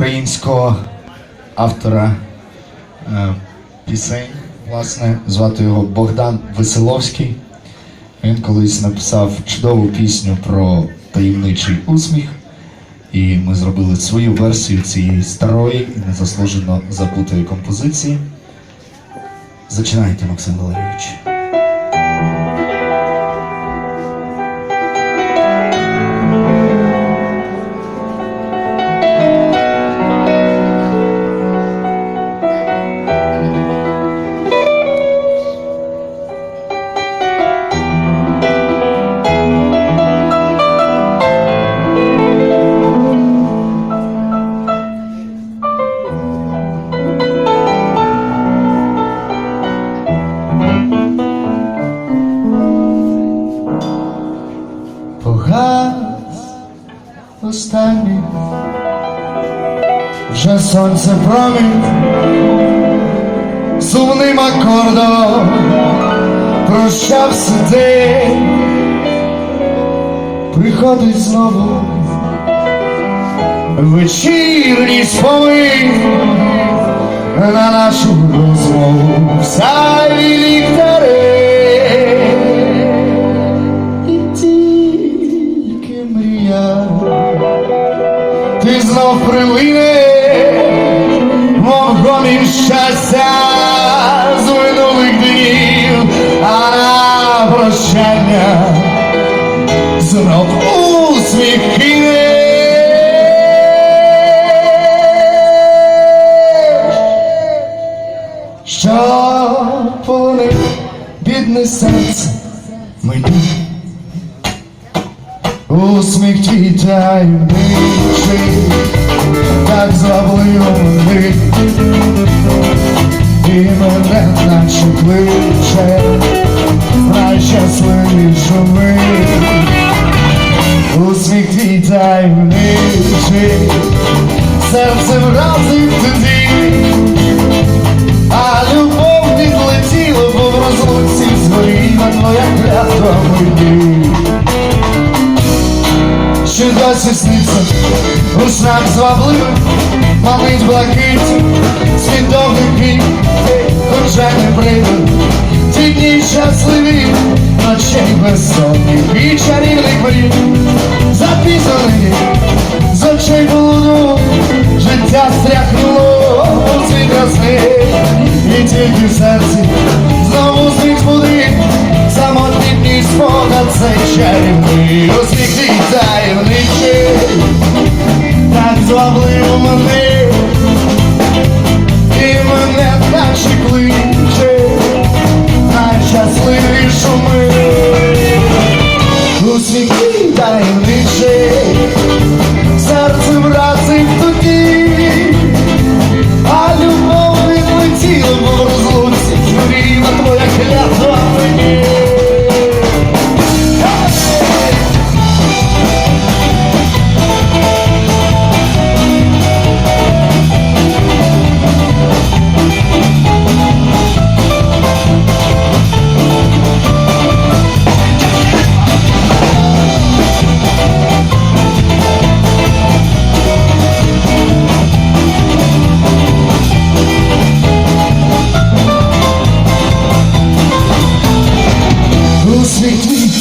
українського автора е, пісень. Власне, звати його Богдан Веселовський. Він колись написав чудову пісню про таємничий усміх. І ми зробили свою версію цієї старої і незаслужено забутої композиції. Зачинайте, Максим Валерійович. Останній вже сонце промінь. Сумним акордом прощався день. Приходить знову вечірній спомин на нашу розмову сяй ліхтари ти знов прилине мов гомін щастя з минулих днів, а на прощання знов усміх кинеш, що полонив бідне серце мені. Усміх твій таємничий, так звабливий, і мене наче кличе, найщасливішу мить. Усміх твій таємничий, серце тоді, а любов відлетіла, бо в розлуці згоріла твоя клятва мені досі сниться. У снах манить блакить, свідомий крик, вже не прийде, ті дні щасливі, ночей безсонних і чарівних мрій, записаний з очей полуну, життя стряхнуло у світ красни, і тільки серці цей чарівний, усміх таємничий, так звабливо мене, і мене так кличе, найщасливішу ми, усміх таємничий,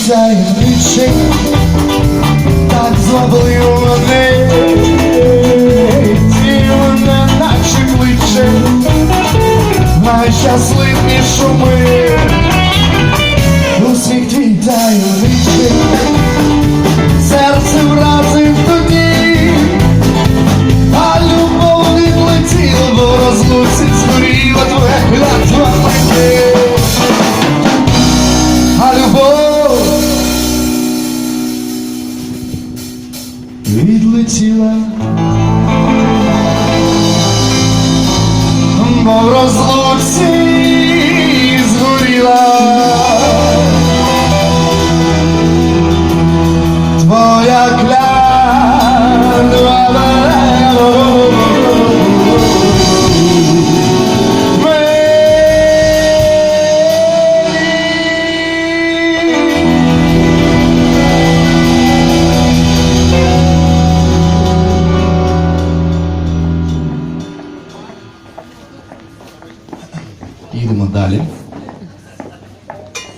Усміх твій так звабливо відлетіла, бо Allez.